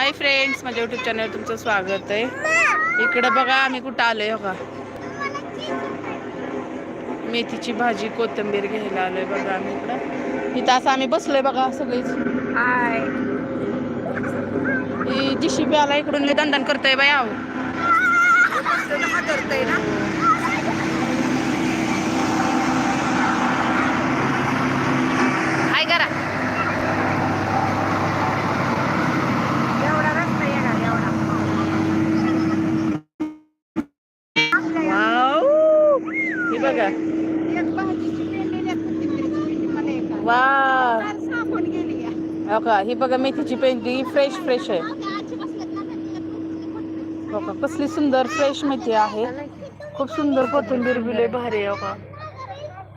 हाय friends माझ्या YouTube channel तुमचं स्वागत आहे. इकडं बघा आम्ही कुठं आलोय बघा. मेथीची भाजी कोथिंबीर घ्यायला आलोय बघा आम्ही इकडं. इथं असं आम्ही बसलोय बघा सगळीच. हाय जिशिबी आला इकडून लय दंडन करतोय बाय आहो. करतोय ना. हाय करा एवढा रस्ता येणार एवढा वाव हे बघा एक भाजीची पेंडी एक कोथिंबीरची पेंडी मला एक आण. वा. हो का ही बघा मेथीची पेंडी फ्रेश फ्रेश आहे. हो का कसली सुंदर फ्रेश मेथी आहे. खूप सुंदर कोथिंबीर बिले भारी आहे हो का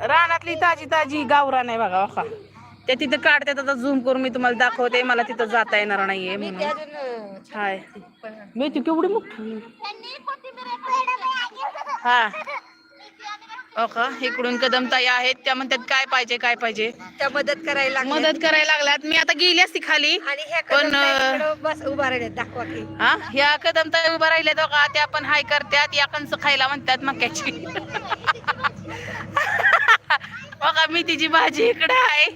रानातली ताजी ताजी गावरान आहे बघा हो का त्या तिथं काढतात आता झूम करून मी तुम्हाला दाखवते मला तिथं जाता येणार नाहीये म्हणून. हाय. मेथी केवढी मोठी. हा. हो का? इकडून कदम ताई आहेत त्या म्हणतात काय पाहिजे काय पाहिजे? त्या मदत करायला लागल्या. मदत करायला लागल्यात. मी आता गेली असती खाली आणि ह्या पण, कदमताईकडं बस उभा राहिले दाखवा की. हा? ह्या कदम ताई उभा राहिले तो का? त्या पण हाय करतात या कंस खायला म्हणतात मक्याची. बघा मेथीची भाजी इकडे आहे.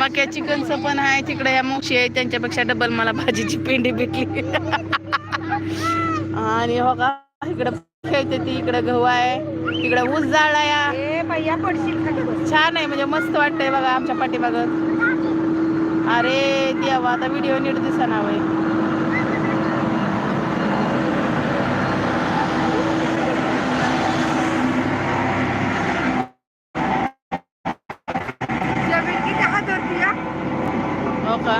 मक्याची कंस पण आहे तिकडे ह्या मोक्षी आहे त्यांच्यापेक्षा डबल मला भाजीची पेंडी भेटली. आणि हो का? इकडे खेळते ती इकडे गहू आहे तिकडे ऊस खाली बस. छान आहे म्हणजे मस्त वाटतंय बघा आमच्या पाठीमाग. अरे देवा आता व्हिडिओ नीट दिसना वय हो? का?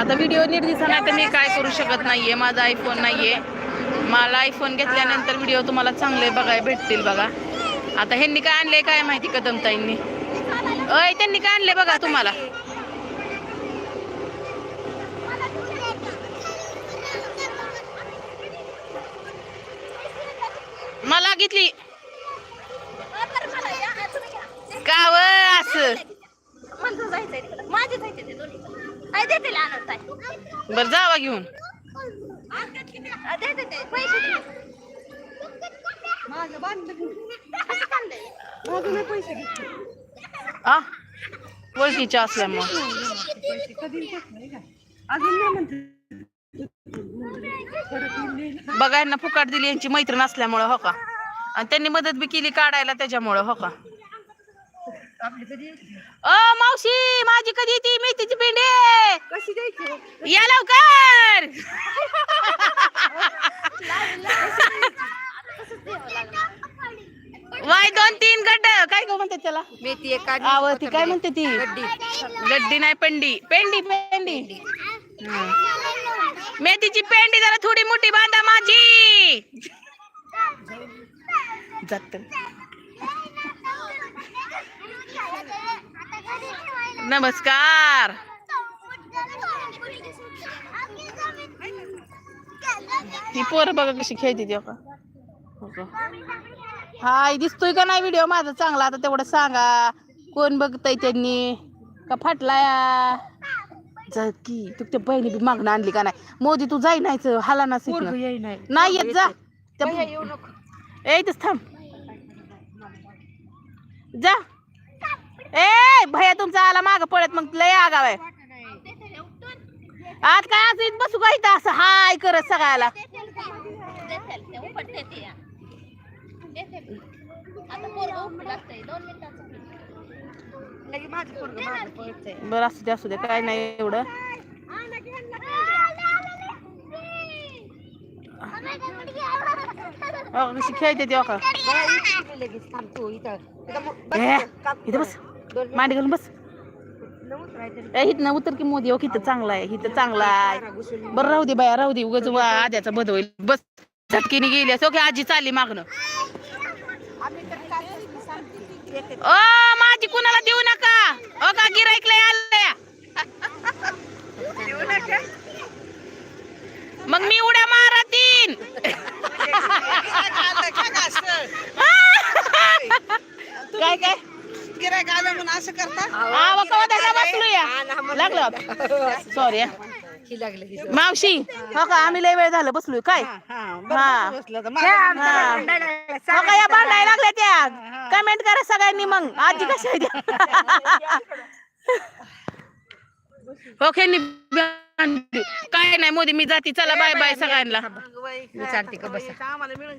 आता व्हिडिओ नीट दिसना तर मी काय करू शकत नाहीये माझा आयफोन नाहीये. मला आयफोन घेतल्यानंतर व्हिडिओ तुम्हाला चांगले बघायला भेटतील बघा. आता ह्यांनी काय आणले काय माहिती कदमताईंनी? अय त्यांनी काय आणले बघा तुम्हाला? मला घेतली. का व असं? बर जावा घेऊन. माझं बांधलं पैसे घेतले आ ओळखीच्या असल्यामुळं. कधी अजून फुकाट दिली यांची मैत्रीण असल्यामुळं हो का? आणि त्यांनी मदत बी केली काढायला त्याच्यामुळं हो का? आपली कधी येते? अ मावशी माझी कधी ती मेथीची पिंडी कशी द्यायची? या लवकर! वाय दोन तीन गड्ड. काय गो म्हणतात त्याला? मेथी एक आव ती काय म्हणते ती? गड्डी. गड्डी नाही पेंडी. पेंडी पेंडी. मेथीची पेंडी जरा थोडी मोठी बांधा माझी जात. नमस्कार. ही पोरं बघा कशी खेळते ती का हो का? हाय दिसतोय का नाही व्हिडिओ माझा चांगला. आता तेवढं सांगा. कोण बघतय त्यांनी? का फाटलाया? जा की. तू त्या बहिणी बी मागणं आणली का नाही? मोदी तू जाई नाहीच हाला ना. नाही. नाही येत जा. त्या- थांब. जा. ए भैया तुमचा आला माग पळत मग लय आगाव आहे. आज काय आज इथं बसू का इथं असं? हाय करत सगळ्याला. बरं असू दे असू दे काय नाही एवढं. अहो, कशी खेळते ती बाया, इथं बस. मांडी घालून बस. हिथनं उतर की मोदी हो इथं चांगला आहे इथं चांगला आहे. बरं राहू दे बाया राहू दे उगाच आद्याचा बद होईल. बस झटकीने गेली असो की आजी चालली मागणं ओ माझी कुणाला देऊ नका? ओ का गिराईकला आलंय. मग मी उड्या मारतीन. काय काय? गिऱ्हाईक आलं म्हणून असं करता? आवा कवा त्याला बसलो या? हा ना, मग लागलं सॉरी की लागले की मावशी हो का आम्ही लय वेळ झालं बसलोय काय? हा हा. बसलं तर. माझं भांडायला लागलं. का या भांडायला लागल्या त्या? कमेंट करा सगळ्यांनी मग. आजी कशा आहे त्या हो खेळणी काय नाही मोदी मी जाती. चला बाय बाय सगळ्यांना. मी चालते का बसा. आम्हाला मिळून